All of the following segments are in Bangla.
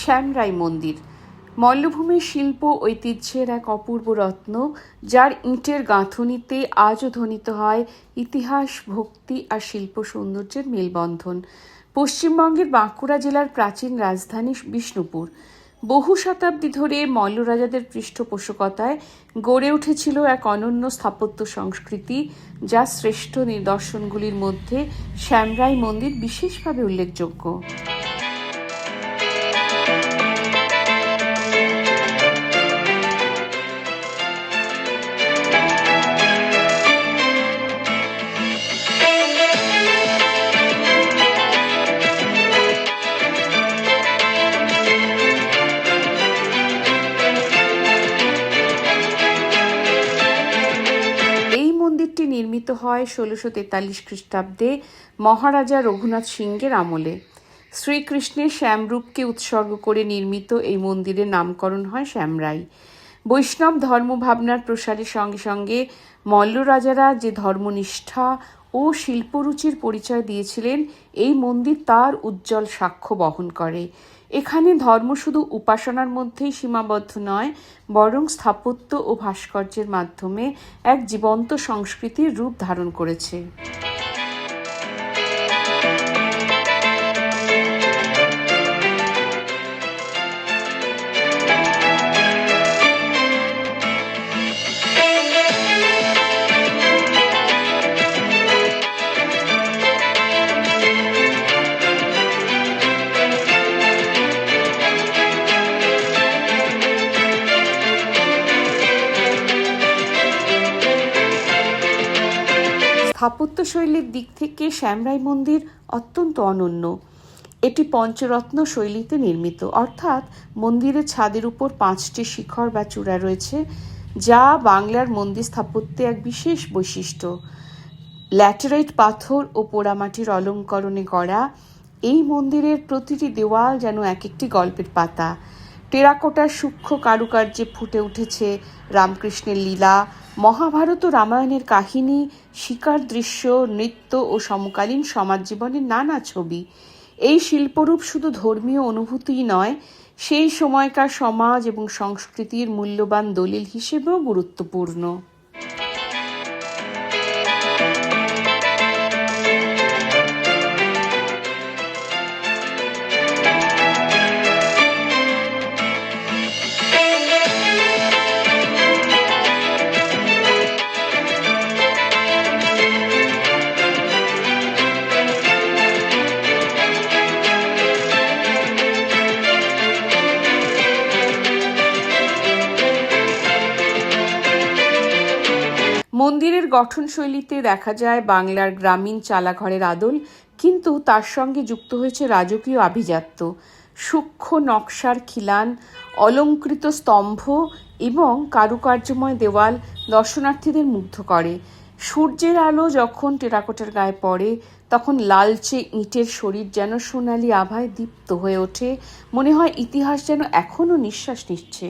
শ্যামরাই মন্দির। মল্লভূমির শিল্প ঐতিহ্যের এক অপূর্ব রত্ন, যার ইঁটের গাঁথনিতে আজও ধ্বনিত হয় ইতিহাস, ভক্তি আর শিল্প সৌন্দর্যের মেলবন্ধন। পশ্চিমবঙ্গের বাঁকুড়া জেলার প্রাচীন রাজধানী বিষ্ণুপুর। বহু শতাব্দী ধরে মল্লরাজাদের পৃষ্ঠপোষকতায় গড়ে উঠেছিল এক অনন্য স্থাপত্য সংস্কৃতি, যা শ্রেষ্ঠ নিদর্শনগুলির মধ্যে শ্যামরাই মন্দির বিশেষভাবে উল্লেখযোগ্য। হয় ষোলোশো তেতাল্লিশ খ্রিস্টাব্দে মহারাজা রঘুনাথ সিংহের আমলে। শ্রীকৃষ্ণের শ্যামরূপকে উৎসর্গ করে নির্মিত এই মন্দিরের নামকরণ হয় শ্যামরাই। বৈষ্ণব ধর্মভাবনার প্রসারের সঙ্গে সঙ্গে মল্লরাজারা যে ধর্মনিষ্ঠা ও শিল্পরুচির পরিচয় দিয়েছিলেন, এই মন্দির তার উজ্জ্বল সাক্ষ্য বহন করে। এখানে ধর্ম শুধু উপাসনার মধ্যেই সীমাবদ্ধ নয়, বরং স্থাপত্য ও ভাস্কর্যের মাধ্যমে এক জীবন্ত সংস্কৃতির রূপ ধারণ করেছে। স্থাপত্যশৈলীর দিক থেকে শ্যামরাই মন্দির অত্যন্ত অনন্য। এটি পঞ্চরত্ন শৈলীতে নির্মিত। অর্থাৎ মন্দিরের ছাদের উপর পাঁচটি শিখর বা চূড়া রয়েছে, যা বাংলার মন্দির স্থাপত্যে এক বিশেষ বৈশিষ্ট্য। ল্যাটেরাইট পাথর ও পোড়ামাটির অলঙ্করণে গড়া, এই মন্দিরের প্রতিটি দেওয়াল যেন এক একটি গল্পের পাতা। টেরাকোটার সূক্ষ্ম কারুকার্যে ফুটে উঠেছে রামকৃষ্ণের লীলা মহাভারত ও রামায়ণের কাহিনী, শিকার দৃশ্য, নৃত্য ও সমকালীন সমাজ জীবনের নানা ছবি। এই শিল্পরূপ শুধু ধর্মীয় অনুভূতিই নয়, সেই সময়কার সমাজ এবং সংস্কৃতির মূল্যবান দলিল হিসেবেও গুরুত্বপূর্ণ। মন্দিরের গঠনশৈলীতে দেখা যায় বাংলার গ্রামীণ চালাঘরের আদল, কিন্তু তার সঙ্গে যুক্ত হয়েছে রাজকীয় আভিজাত্য। সূক্ষ্ম নকশার খিলান, অলঙ্কৃত স্তম্ভ এবং কারুকার্যময় দেওয়াল দর্শনার্থীদের মুগ্ধ করে। সূর্যের আলো যখন টেরাকোটার গায়ে পড়ে, তখন লালচে ইঁটের শরীর যেন সোনালি আভায় দীপ্ত হয়ে ওঠে। মনে হয় ইতিহাস যেন এখনও নিঃশ্বাস নিচ্ছে।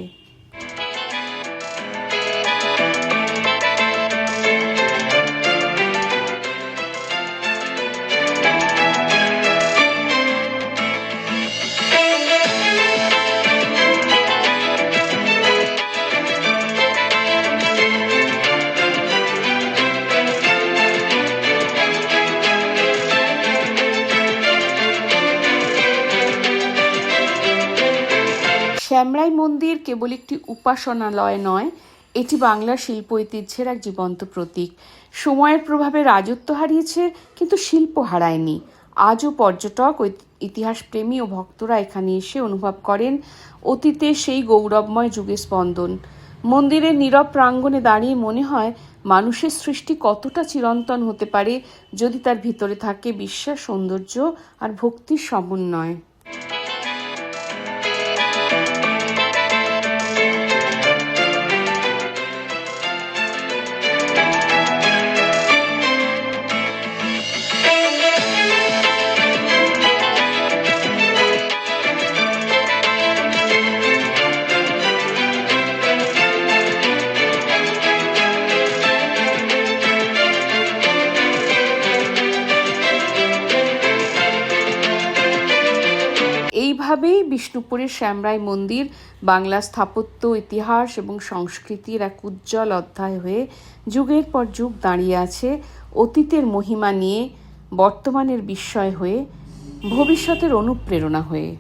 শ্যামরাই মন্দির কেবল একটি উপাসনালয় নয়, এটি বাংলার শিল্প ঐতিহ্যের এক জীবন্ত প্রতীক। সময়ের প্রভাবে রাজত্ব হারিয়েছে, কিন্তু শিল্প হারায়নি। আজও পর্যটক ইতিহাস প্রেমী ও ভক্তরা এখানে এসে অনুভব করেন অতীতে সেই গৌরবময় যুগে স্পন্দন। মন্দিরের নীরব প্রাঙ্গণে দাঁড়িয়ে মনে হয়, মানুষের সৃষ্টি কতটা চিরন্তন হতে পারে যদি তার ভিতরে থাকে বিশ্বাস, সৌন্দর্য আর ভক্তির সমন্বয়। বিষ্ণুপুরের শ্যামরাই মন্দির বাংলা স্থাপত্য, ইতিহাস এবং সংস্কৃতির এক উজ্জ্বল অধ্যায় হয়ে যুগের পর যুগ দাঁড়িয়ে আছে। অতীতের মহিমা নিয়ে বর্তমানের বিস্ময় হয়ে ভবিষ্যতের অনুপ্রেরণা হয়ে।